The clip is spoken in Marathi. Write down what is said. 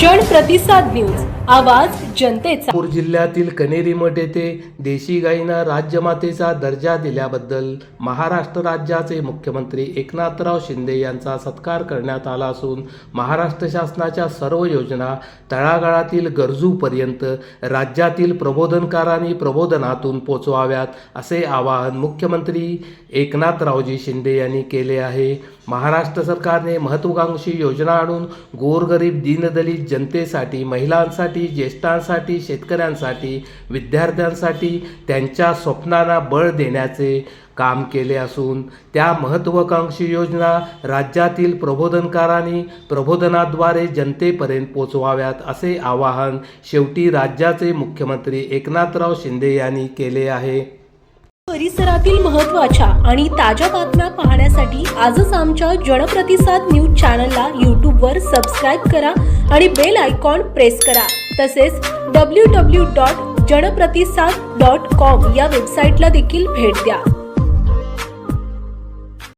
जन प्रतिसाद न्यूज. आवाज जनतेचा. नागपूर जिल्ह्यातील कनेरी मठ येथे देशी गायींना राज्यमातेचा दर्जा दिल्याबद्दल महाराष्ट्र राज्याचे मुख्यमंत्री एकनाथराव शिंदे यांचा सत्कार करण्यात आला असून महाराष्ट्र शासनाच्या सर्व योजना तळागाळातील गरजूपर्यंत राज्यातील प्रबोधनकारांनी प्रबोधनातून पोचवाव्यात असे आवाहन मुख्यमंत्री एकनाथरावजी शिंदे यांनी केले आहे. महाराष्ट्र सरकारने महत्वाकांक्षी योजना आणून गोरगरीब दीनदलित जनतेसाठी महिलांसाठी महिलांसाठी ज्येष्ठांसाठी शेतकऱ्यांसाठी विद्यार्थ्यांसाठी त्यांच्या स्वप्नांना बळ देण्याचे काम केले असून त्या महत्त्वाकांक्षी योजना राज्यातील प्रबोधनकारांनी प्रबोधनाद्वारे जनतेपर्यंत पोचवाव्यात असे आवाहन शेवटी राज्याचे मुख्यमंत्री एकनाथराव शिंदे यांनी केले आहे. परिसरातील महत्त्वाच्या आणि ताज्या बातम्या पाहण्यासाठी आजच आमच्या जनप्रतिसाद न्यूज चॅनलला यूट्यूबवर सबस्क्राईब करा आणि बेल आयकॉन प्रेस करा. तसेच W W dot Janpratisad dot com या वेबसाईटला देखील भेट द्या.